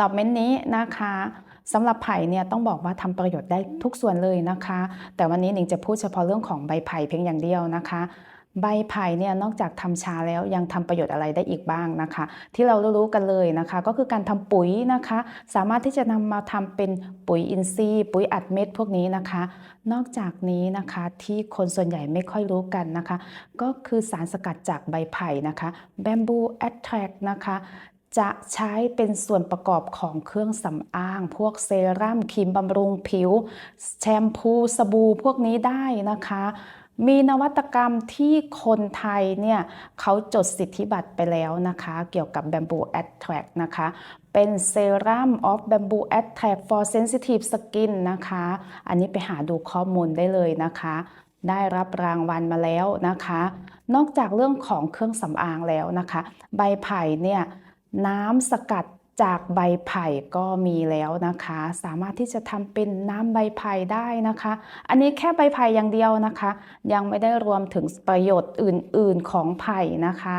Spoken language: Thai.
ตอบเม้นนี้นะคะสำหรับไผ่เนี่ยต้องบอกว่าทำประโยชน์ได้ทุกส่วนเลยนะคะ แต่วันนี้หนิงจะพูดเฉพาะเรื่องของใบไผ่เพียงอย่างเดียวนะคะ ใบไผ่เนี่ยนอกจากทำชาแล้วยังทำประโยชน์อะไรได้อีกบ้างนะคะ ที่เรารู้ๆกันเลยนะคะ ก็คือการทำปุ๋ยนะคะ สามารถที่จะนำมาทำเป็นปุ๋ยอินทรีย์ ปุ๋ยอัดเม็ดพวกนี้นะคะ นอกจากนี้นะคะที่คนส่วนใหญ่ไม่ค่อยรู้กันนะคะ ก็คือสารสกัดจากใบไผ่นะคะ Bamboo Attract นะคะ จะใช้เป็นส่วนประกอบของเครื่องสำอาง พวกเซรั่มครีมบำรุงผิว แชมพูสบู่พวกนี้ได้นะคะ มีนวัตกรรมที่คนไทยเนี่ยเขาจดสิทธิบัตรไปแล้วนะคะ เกี่ยวกับ Bamboo Attract นะคะ เป็นเซรั่ม of Bamboo Attract for Sensitive Skin นะคะ อันนี้ไปหาดูข้อมูลได้เลยนะคะได้รับรางวัลมาแล้วนะคะ นอกจากเรื่องของเครื่องสำอางแล้วนะคะ ใบไผ่เนี่ย น้ำสกัดจากใบไผ่ก็มีแล้วนะคะ สามารถที่จะทำเป็นน้ำใบไผ่ได้นะคะ อันนี้แค่ใบไผ่อย่างเดียวนะคะ ยังไม่ได้รวมถึงประโยชน์อื่น ๆของไผ่นะคะ